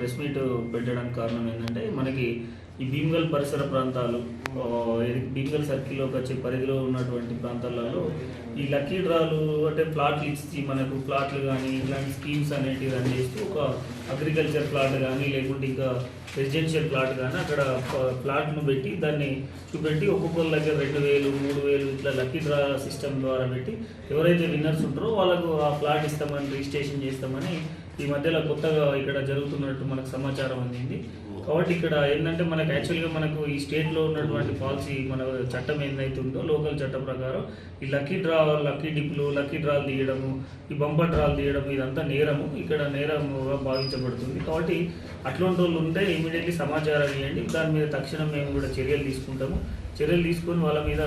Press meet పెట్టడానికి కారణం ఏంటంటే మనకి ఈ భీమ్గల్ పరిసర ప్రాంతాలు ఆ, సర్కిల్లో భీమ్గల్ సర్కిల్లోకి వచ్చే పరిధిలో ఉన్నటువంటి ప్రాంతాలలో ఈ లక్కీ డ్రాలు అంటే ప్లాట్లు ఇచ్చి మనకు ప్లాట్లు కానీ ఇలాంటి స్కీమ్స్ అనేటివి రన్ చేస్తూ ఒక అగ్రికల్చర్ ప్లాట్ కానీ లేకుంటే ఇంకా రెసిడెన్షియల్ ప్లాట్ కానీ అక్కడ ప్లాట్ను పెట్టి దాన్ని చూపెట్టి ఒక్కొక్కరి దగ్గర రెండు వేలు మూడు వేలు ఇట్లా లక్కీ డ్రా సిస్టమ్ ద్వారా పెట్టి ఎవరైతే విన్నర్స్ ఉంటారో వాళ్ళకు ఆ ప్లాట్ ఇస్తామని రిజిస్ట్రేషన్ చేస్తామని ఈ మధ్యలో కొత్తగా ఇక్కడ జరుగుతున్నట్టు మనకు సమాచారం అందింది. కాబట్టి ఇక్కడ ఏంటంటే మనకు యాక్చువల్గా మనకు ఈ స్టేట్లో ఉన్నటువంటి పాలసీ మన చట్టం ఏదైతే ఉందో లోకల్ చట్టం ప్రకారం ఈ లక్కీ డ్రా లక్కీ డిప్లు లక్కీ డ్రాలు తీయడము ఈ బంపర్ డ్రాలు తీయడం ఇదంతా నేరము. ఇక్కడ నేరముగా భావించబడుతుంది. కాబట్టి అట్లాంటి వాళ్ళు ఉంటే ఇమీడియట్లీ సమాచారం ఇవ్వండి. దాని మీద తక్షణం మేము కూడా చర్యలు తీసుకుంటాము. చర్యలు తీసుకొని వాళ్ళ మీద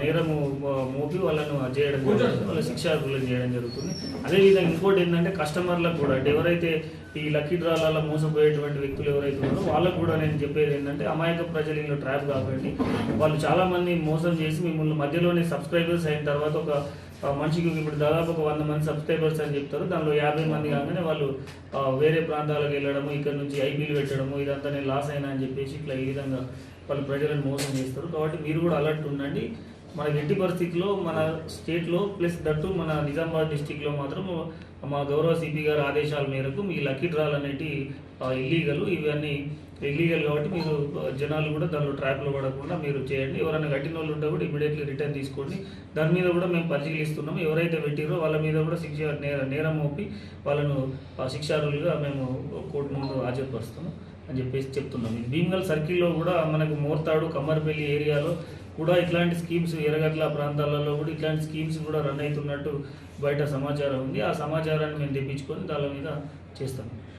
నేరము మోపి వాళ్ళను చేయడం జరుగుతుంది. వాళ్ళ శిక్షార్హులను చేయడం జరుగుతుంది. అదేవిధంగా ఇంకోటి ఏంటంటే కస్టమర్లకు కూడా ఎవరైతే ఈ లక్కీ డ్రాలలో మోసపోయేటువంటి వ్యక్తులు ఎవరైతే ఉన్నారో వాళ్ళకు కూడా నేను చెప్పేది ఏంటంటే అమాయక ప్రజలు ఇందులో ట్రాప్ కాకండి. వాళ్ళు చాలా మంది మోసం చేసి మిమ్మల్ని మధ్యలోనే సబ్స్క్రైబర్స్ అయిన తర్వాత ఒక మనిషికి ఇప్పుడు దాదాపు ఒక వంద మంది సబ్స్క్రైబర్స్ అని చెప్తారు. దానిలో యాభై మంది కాగానే వాళ్ళు వేరే ప్రాంతాలకు వెళ్ళడము ఇక్కడ నుంచి ఐపీలు పెట్టడము ఇదంతా నేను లాస్ అయినా అని చెప్పేసి ఇట్లా ఈ విధంగా వాళ్ళు ప్రజలను మోసం చేస్తారు. కాబట్టి మీరు కూడా అలర్ట్ ఉండండి. మన ఎట్టి పరిస్థితిలో మన స్టేట్లో ప్లస్ దట్టు మన నిజామాబాద్ డిస్టిక్లో మాత్రం మా గౌరవ సిపి గారి ఆదేశాల మేరకు మీ లక్కీ డ్రాలు అనేటి ఇల్లీగల్ ఇవన్నీ ఇల్లీగల్ కాబట్టి మీరు జనాలు కూడా దానిలో ట్రాప్లో పడకుండా మీరు చేయండి. ఎవరైనా కట్టిన వాళ్ళు ఉంటే కూడా ఇమీడియట్లీ రిటర్న్ తీసుకోండి. దాని మీద కూడా మేము పరిశీలిస్తున్నాము ఎవరైతే పెట్టిరో వాళ్ళ మీద కూడా శిక్ష నేర నేరం మోపి వాళ్ళను శిక్షారులుగా మేము కోర్టు ముందు హాజరుపరుస్తాము అని చెప్పేసి చెప్తున్నాం. భీమగల్ భీమ్గల్ సర్కిల్లో కూడా మనకు మోర్తాడు కమ్మర్పల్లి ఏరియాలో కూడా ఇట్లాంటి స్కీమ్స్ ఎరగట్ల ప్రాంతాలలో కూడా ఇట్లాంటి స్కీమ్స్ కూడా రన్ అవుతున్నట్టు బయట సమాచారం ఉంది. ఆ సమాచారాన్ని మేము తెప్పించుకొని దాని మీద చేస్తాం.